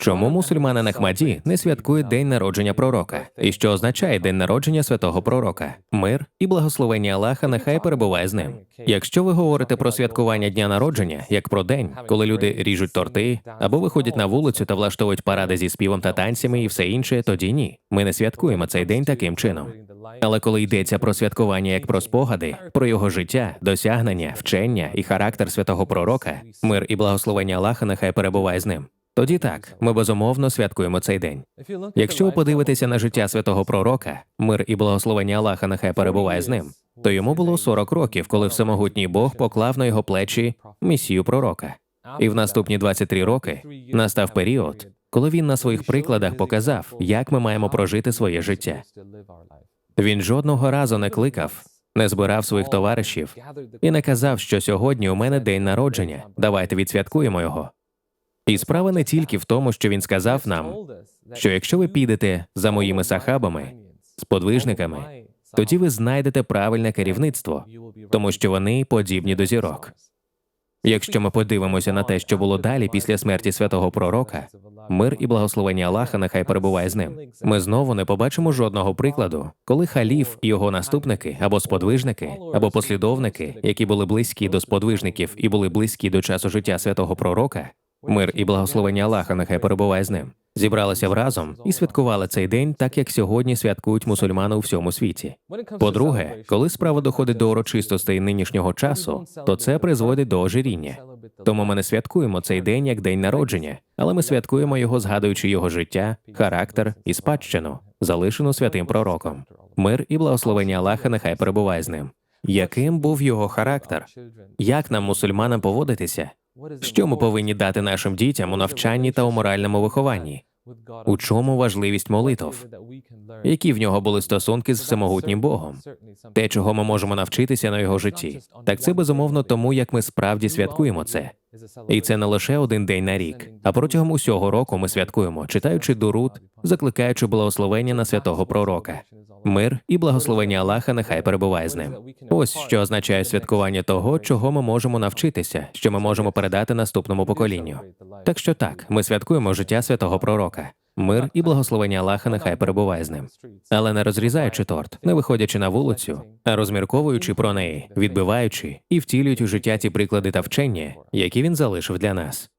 Чому мусульмани на Ахмаді не святкують день народження пророка? І що означає день народження святого пророка? Мир і благословення Аллаха нехай перебуває з ним. Якщо ви говорите про святкування дня народження, як про день, коли люди ріжуть торти або виходять на вулицю та влаштовують паради зі співом та танцями і все інше, тоді ні. Ми не святкуємо цей день таким чином. Але коли йдеться про святкування як про спогади, про його життя, досягнення, вчення і характер святого пророка, мир і благословення Аллаха нехай перебуває з ним. Тоді так, ми безумовно святкуємо цей день. Якщо ви подивитеся на життя святого пророка, мир і благословення Аллаха нехай перебуває з ним, то йому було 40 років, коли всемогутній Бог поклав на його плечі місію пророка. І в наступні 23 роки настав період, коли він на своїх прикладах показав, як ми маємо прожити своє життя. Він жодного разу не кликав, не збирав своїх товаришів і не казав, що сьогодні у мене день народження. Давайте відсвяткуємо його. І справа не тільки в тому, що він сказав нам, що якщо ви підете за моїми сахабами, сподвижниками, тоді ви знайдете правильне керівництво, тому що вони подібні до зірок. Якщо ми подивимося на те, що було далі після смерті святого пророка, мир і благословення Аллаха нехай перебуває з ним. Ми знову не побачимо жодного прикладу, коли халіф і його наступники або сподвижники, або послідовники, які були близькі до сподвижників і були близькі до часу життя святого пророка, мир і благословення Аллаха нехай перебуває з ним. Зібралися разом і святкували цей день, так як сьогодні святкують мусульмани у всьому світі. По-друге, коли справа доходить до урочистостей нинішнього часу, то це призводить до ожиріння. Тому ми не святкуємо цей день як день народження, але ми святкуємо його, згадуючи його життя, характер і спадщину, залишену святим пророком. Мир і благословення Аллаха нехай перебуває з ним. Яким був його характер? Як нам, мусульманам, поводитися? Що ми повинні дати нашим дітям у навчанні та у моральному вихованні? У чому важливість молитв? Які в нього були стосунки з всемогутнім Богом? Те, чого ми можемо навчитися на його житті, так це безумовно тому, як ми справді святкуємо це. І це не лише один день на рік, а протягом усього року ми святкуємо, читаючи дурут, закликаючи благословення на святого пророка. Мир і благословення Аллаха нехай перебуває з ним. Ось що означає святкування того, чого ми можемо навчитися, що ми можемо передати наступному поколінню. Так що так, ми святкуємо життя святого пророка. Мир і благословення Аллаха нехай перебуває з ним. Але не розрізаючи торт, не виходячи на вулицю, а розмірковуючи про неї, відбиваючи і втілюють у життя ті приклади та вчення, які він залишив для нас.